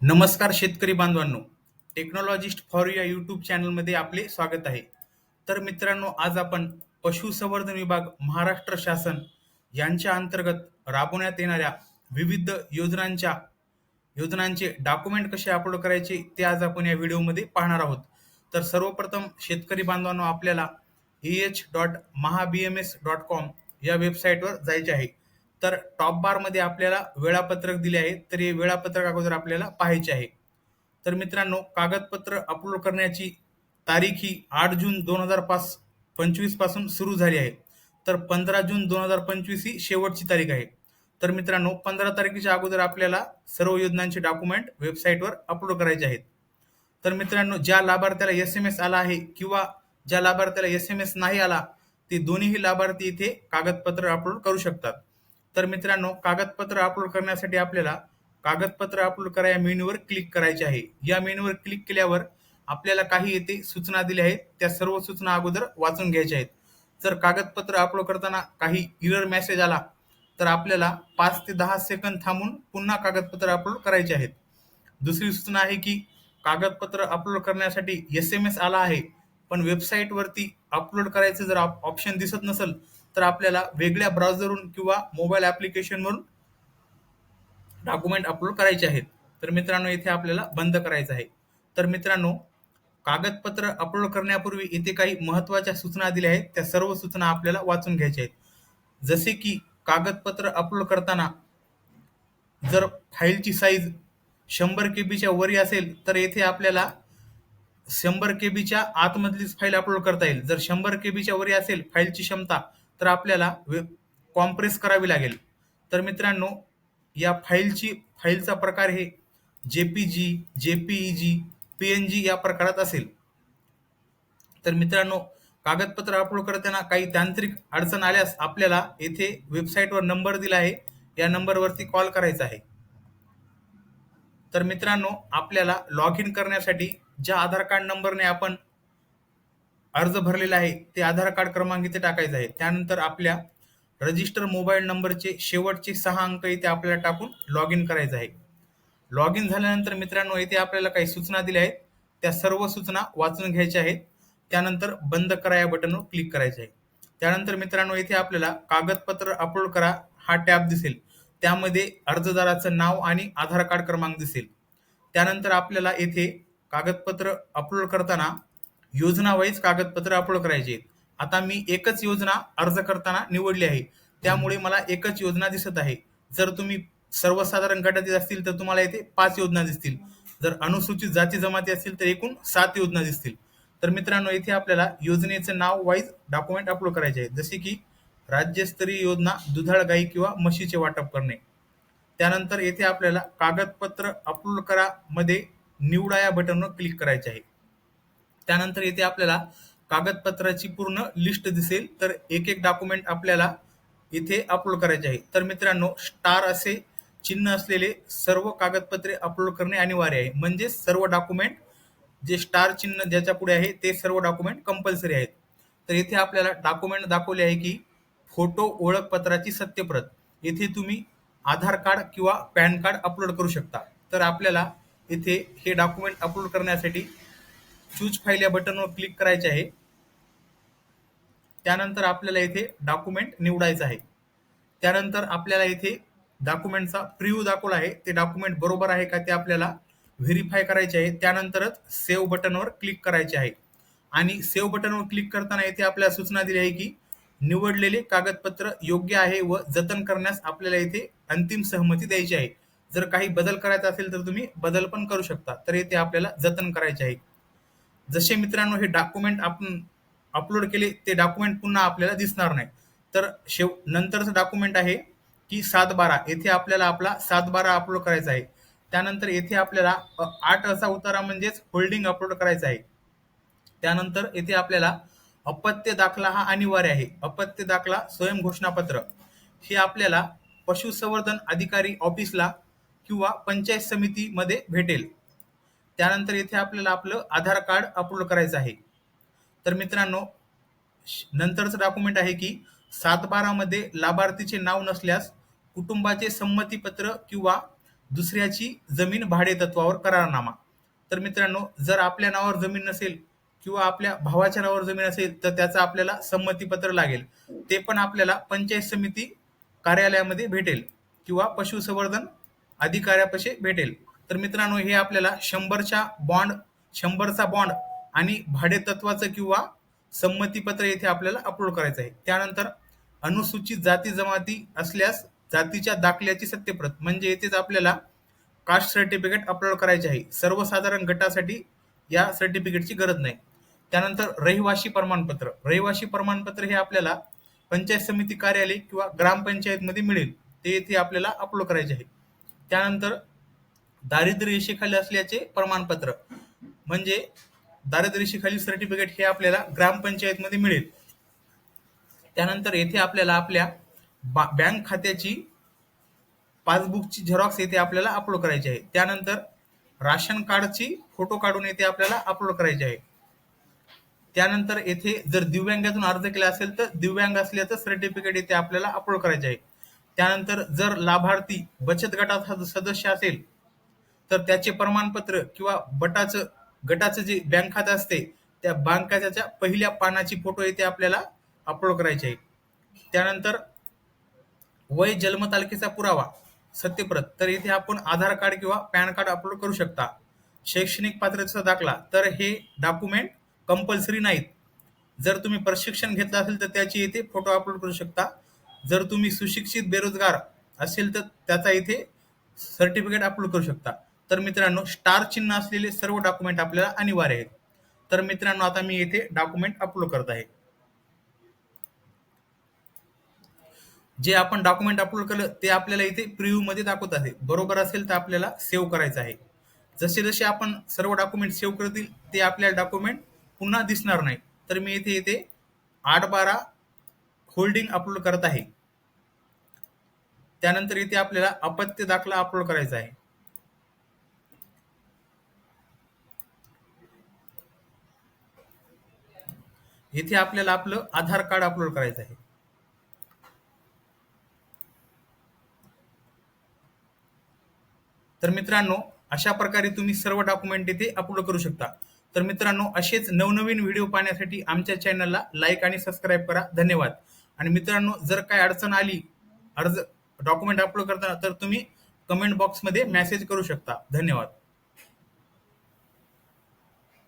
नमस्कार शेतकरी बांधवांनो. टेक्नॉलॉजिस्ट फॉर या यूट्यूब चॅनलमध्ये आपले स्वागत आहे. तर मित्रांनो आज आपण पशुसंवर्धन विभाग महाराष्ट्र शासन यांच्या अंतर्गत राबवण्यात येणाऱ्या विविध योजनांच्या योजनांचे डॉक्युमेंट कसे अपलोड करायचे ते आज आपण या व्हिडिओमध्ये पाहणार आहोत. तर सर्वप्रथम शेतकरी बांधवांनो आपल्याला ए एच डॉट महाबी एम एस डॉट कॉम या वेबसाईटवर जायचे आहे. तर टॉप बारमध्ये आपल्याला वेळापत्रक दिले आहे. तर हे वेळापत्रक अगोदर आपल्याला पाहायचे आहे. तर मित्रांनो कागदपत्र अपलोड करण्याची तारीख ही आठ जून दोन हजार पाच पंचवीसपासून सुरू झाली आहे. तर पंधरा जून दोन हजार पंचवीस ही शेवटची तारीख आहे. तर मित्रांनो पंधरा तारखेच्या अगोदर आपल्याला सर्व योजनांचे डॉक्युमेंट वेबसाईटवर अपलोड करायचे आहेत. तर मित्रांनो ज्या लाभार्थ्याला एस एम एस आला आहे किंवा ज्या लाभार्थ्याला एस एम एस नाही आला ते दोन्हीही लाभार्थी इथे कागदपत्र अपलोड करू शकतात. तर मित्रांनो कागदपत्र अपलोड करण्यासाठी आपल्याला कागदपत्र अपलोड करा या मेन्यूवर क्लिक करायचे आहे. या मेन्यूवर क्लिक केल्यावर आपल्याला काही येथे सूचना दिल्या आहेत. त्या सर्व सूचना अगोदर वाचून घ्यायच्या आहेत. जर कागदपत्र अपलोड करताना काही इरर मेसेज आला तर आपल्याला पाच ते दहा सेकंद थांबून पुन्हा कागदपत्र अपलोड करायचे आहेत. दुसरी सूचना आहे की कागदपत्र अपलोड करण्यासाठी एस एम एस आला आहे पण वेबसाईटवरती अपलोड करायचं जर ऑप्शन दिसत नसेल तर आपल्याला वेगळ्या ब्राउझरवरून किंवा मोबाईल ॲप्लिकेशनवरून डॉक्युमेंट अपलोड करायचे आहेत. तर मित्रांनो इथे आपल्याला बंद करायचं आहे. तर मित्रांनो कागदपत्र अपलोड करण्यापूर्वी इथे काही महत्त्वाच्या सूचना दिल्या आहेत. त्या सर्व सूचना आपल्याला वाचून घ्यायच्या आहेत. जसे की कागदपत्र अपलोड करताना जर फाईलची साईज शंभर के बीच्या वरी असेल तर येथे आपल्याला शंभर के बीच्या आतमधलीच फाईल अपलोड करता येईल. जर शंभर के बीच्या वरी असेल फाईलची क्षमता तर आपल्याला वे कॉम्प्रेस करावी लागेल. तर मित्रांनो या फाईलची फाईलचा प्रकार हे J P G J P G P N G या प्रकारात असेल. तर मित्रांनो कागदपत्र अपलोड करताना काही तांत्रिक अडचण आल्यास आपल्याला येथे वेबसाईटवर नंबर दिला आहे. या नंबरवरती कॉल करायचा आहे. तर मित्रांनो आपल्याला लॉग इन करण्यासाठी ज्या आधार कार्ड नंबरने आपण अर्ज भरलेला आहे ते आधार कार्ड क्रमांक इथे टाकायचं आहे. त्यानंतर आपल्या रजिस्टर मोबाईल नंबरचे शेवटचे सहा अंक इथे आपल्याला टाकून लॉग इन करायचं आहे. लॉग इन झाल्यानंतर मित्रांनो इथे आपल्याला काही सूचना दिल्या आहेत. त्या सर्व सूचना वाचून घ्यायच्या आहेत. त्यानंतर बंद करा या बटनवर क्लिक करायचे आहे. त्यानंतर मित्रांनो इथे आपल्याला कागदपत्र अपलोड करा हा टॅब दिसेल. त्यामध्ये अर्जदाराचं नाव आणि आधार कार्ड क्रमांक दिसेल. त्यानंतर आपल्याला येथे कागदपत्र अपलोड करताना योजना वाईज कागदपत्र अपलोड करायचे. आहेत आता मी एकच योजना अर्ज करताना निवडली आहे. त्यामुळे मला एकच योजना दिसत आहे. जर तुम्ही सर्वसाधारण गटातील असतील तर तुम्हाला येथे पाच योजना दिसतील. जर अनुसूचित जाती जमाती असतील तर एकूण सात योजना दिसतील. तर मित्रांनो इथे आपल्याला योजनेचं नाव वाईज डॉक्युमेंट अपलोड करायचे आहे. जसे की राज्यस्तरीय योजना दुधाळ गाई किंवा म्हशीचे वाटप करणे. त्यानंतर येथे आपल्याला कागदपत्र अपलोड करा मध्ये निवडा या बटनवर क्लिक करायचे आहे. त्यानंतर येथे आपल्याला कागदपत्राची पूर्ण लिस्ट दिसेल. तर एक एक डॉक्युमेंट आपल्याला इथे अपलोड करायचे आहे. तर मित्रांनो स्टार असे चिन्ह असलेले सर्व कागदपत्रे अपलोड करणे अनिवार्य आहे. म्हणजे सर्व डॉक्युमेंट जे स्टार चिन्ह ज्याच्या पुढे आहे ते सर्व डॉक्युमेंट कंपल्सरी आहेत. तर येथे आपल्याला डॉक्युमेंट दाखवले आहे की फोटो ओळखपत्राची सत्यप्रत. येथे तुम्ही आधार कार्ड किंवा पॅन कार्ड अपलोड करू शकता. तर आपल्याला इथे हे डॉक्युमेंट अपलोड करण्यासाठी चूज फाईल या बटनवर क्लिक करायचे आहे. त्यानंतर आपल्याला इथे डॉक्युमेंट निवडायचं आहे. त्यानंतर आपल्याला इथे डॉक्युमेंटचा प्रिव्ह्यू दाखवला आहे. ते डॉक्युमेंट बरोबर आहे का ते आपल्याला व्हेरीफाय करायचे आहे. त्यानंतरच सेव्ह बटनवर क्लिक करायचे आहे. आणि सेव्ह बटनवर क्लिक करताना इथे आपल्याला सूचना दिली आहे की निवडलेले कागदपत्र योग्य आहे व जतन करण्यास आपल्याला येथे अंतिम सहमती द्यायची आहे. जर काही बदल करायचा असेल तर तुम्ही बदल पण करू शकता. तर येथे आपल्याला जतन करायचे आहे. जसे मित्रांनो हे डॉक्युमेंट आपण अपलोड केले ते डॉक्युमेंट पुन्हा आपल्याला दिसणार नाही. तर शेव नंतरचं डॉक्युमेंट आहे की सात बारा येथे आपल्याला आपला सात बारा अपलोड करायचा आहे. त्यानंतर येथे आपल्याला आठ असा उतारा म्हणजेच होल्डिंग अपलोड करायचा आहे. त्यानंतर येथे आपल्याला अपत्य दाखला हा अनिवार्य आहे. अपत्य दाखला स्वयं घोषणापत्र. हे आपल्याला पशुसंवर्धन अधिकारी ऑफिसला किंवा पंचायत समितीमध्ये भेटेल. त्यानंतर इथे आपल्याला आपलं आधार कार्ड अपलोड करायचं आहे. तर मित्रांनो नंतरचं डॉक्युमेंट आहे की सात बारामध्ये लाभार्थीचे नाव नसल्यास कुटुंबाचे संमतीपत्र किंवा दुसऱ्याची जमीन भाडेतत्वावर करारनामा. तर मित्रांनो जर आपल्या नावावर जमीन नसेल किंवा आपल्या भावाच्या नावावर जमीन असेल तर त्याचं आपल्याला संमतीपत्र लागेल. ते पण आपल्याला पंचायत समिती कार्यालयामध्ये भेटेल किंवा पशुसंवर्धन अधिकाऱ्यापाशी भेटेल. तर मित्रांनो हे आपल्याला शंभरच्या बॉन्ड शंभरचा बॉन्ड आणि भाडेतत्वाचं किंवा संमतीपत्र येथे आपल्याला अपलोड करायचं आहे. त्यानंतर अनुसूचित जाती जमाती असल्यास जातीच्या दाखल्याची सत्यप्रत म्हणजे येथेच आपल्याला कास्ट सर्टिफिकेट अपलोड करायचे आहे. सर्वसाधारण गटासाठी या सर्टिफिकेटची गरज नाही. त्यानंतर रहिवासी प्रमाणपत्र. रहिवासी प्रमाणपत्र हे आपल्याला पंचायत समिती कार्यालय किंवा ग्रामपंचायतमध्ये मिळेल. ते येथे आपल्याला अपलोड करायचे आहे. त्यानंतर दारिद्र्य रेषेखाली असल्याचे प्रमाणपत्र. म्हणजे दारिद्र्य रेषेखाली सर्टिफिकेट हे आपल्याला ग्रामपंचायतमध्ये मिळेल. त्यानंतर येथे आपल्याला आपल्या बँक खात्याची पासबुकची झेरॉक्स येथे आपल्याला अपलोड करायची आहे. त्यानंतर राशन कार्डची फोटो काढून येथे आपल्याला अपलोड करायची आहे. त्यानंतर येथे जर दिव्यांगातून अर्ज केला असेल तर दिव्यांग असल्याचं सर्टिफिकेट येथे आपल्याला अपलोड करायचे आहे. त्यानंतर जर लाभार्थी बचत गटाचा सदस्य असेल तर त्याचे प्रमाणपत्र किंवा बटाचं गटाचं जे बँक खातं असते त्या बँक खात्याच्या पहिल्या पानाची फोटो येथे आपल्याला अपलोड करायचे आहे. त्यानंतर वय जन्मतारखेचा पुरावा सत्यप्रत. तर इथे आपण आधार कार्ड किंवा पॅन कार्ड अपलोड करू शकता. शैक्षणिक पात्रतेचा दाखला. तर हे डॉक्युमेंट कंपल्सरी नाहीत. जर तुम्ही प्रशिक्षण घेतलं असेल तर त्याची इथे फोटो अपलोड करू शकता. जर तुम्ही सुशिक्षित बेरोजगार असेल तर त्याचा इथे सर्टिफिकेट अपलोड करू शकता. तर मित्रांनो स्टार चिन्ह असलेले सर्व डॉक्युमेंट आपल्याला अनिवार्य आहेत. तर मित्रांनो आता मी येथे डॉक्युमेंट अपलोड करत आहे. जे आपण डॉक्युमेंट अपलोड केलं ते आपल्याला इथे प्रिव्ह्यू मध्ये दाखवत आहे. बरोबर असेल तर आपल्याला सेव्ह करायचं आहे. जसे जसे आपण सर्व डॉक्युमेंट सेव्ह करतील ते आपल्याला डॉक्युमेंट पुन्हा दिसणार नाही. तर मी इथे इथे आठ बारा होल्डिंग अपलोड करत आहे. त्यानंतर इथे आपल्याला अपत्य दाखला अपलोड करायचा आहे. इथे आपल्याला आपलं आधार कार्ड अपलोड करायचं आहे. तर मित्रांनो अशा प्रकारे तुम्ही सर्व डॉक्युमेंट इथे अपलोड करू शकता. तर मित्रांनो असेच नवनवीन व्हिडिओ पाहण्यासाठी आमच्या चॅनलला लाईक आणि सबस्क्राईब करा. धन्यवाद. आणि मित्रांनो जर काय अडचण आली अर्ज डॉक्युमेंट अपलोड करताना तर तुम्ही कमेंट बॉक्समध्ये मेसेज करू शकता. धन्यवाद.